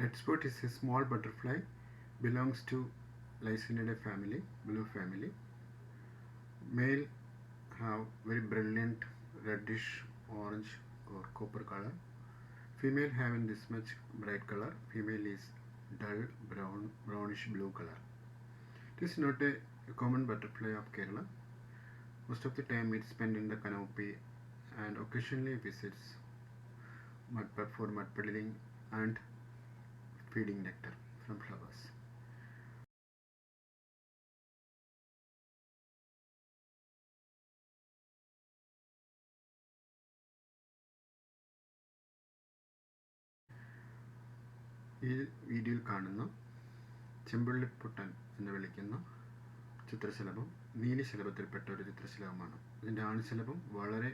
Spot is a small butterfly, belongs to Lycaenidae family, blue family. Male have very brilliant reddish, orange or copper color. Female having this much bright color. Female is dull brown, brownish blue color. This is not a common butterfly of Kerala. Most of the time it spent in the canopy and occasionally visits mud for mud puddling and feeding nectar from flowers. ഈ വീഡിയോയിൽ കാണുന്ന ചെമ്പള്ളിപ്പൊട്ടൻ എന്ന് വിളിക്കുന്ന ചിത്രശലഭം നീലിശലഭത്തിൽപ്പെട്ട ഒരു ചിത്രശലഭമാണ് ഇതിന്റെ ആൺശലഭം വളരെ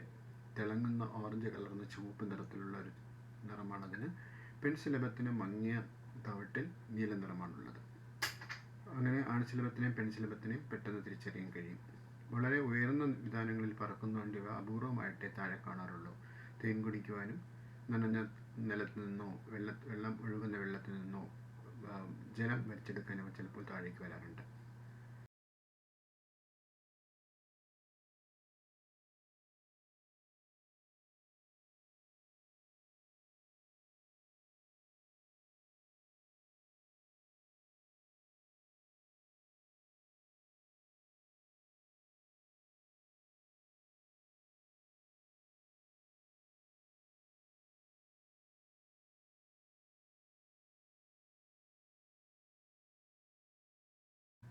തിളങ്ങുന്ന orange കലർന്ന ചുവപ്പ് നിറത്തിലുള്ള ഒരു നിറമാണ് അതിന് പെൺശലഭത്തിന് മങ്ങിയ തവിട്ടിൽ നീല നിറമാണുള്ളത് അങ്ങനെ ആൺശിലഭത്തിനെയും പെൺശിലഭത്തിനെയും പെട്ടെന്ന് തിരിച്ചറിയാൻ കഴിയും. വളരെ ഉയർന്ന വിധാനങ്ങളിൽ പറക്കുന്നതുകൊണ്ട് ഇവ അപൂർവമായിട്ടേ താഴെ കാണാറുള്ളൂ. തേൻ കുടിക്കുവാനും നനഞ്ഞ നിലത്ത് നിന്നോ വെള്ള വെള്ളം ഒഴുകുന്ന വെള്ളത്തിൽ നിന്നോ ജലം വലിച്ചെടുക്കാനും ചിലപ്പോൾ താഴേക്ക് വരാറുണ്ട്.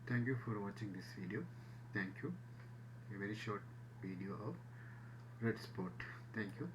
Thank you for watching this video. Thank you. A very short video of red spot. Thank you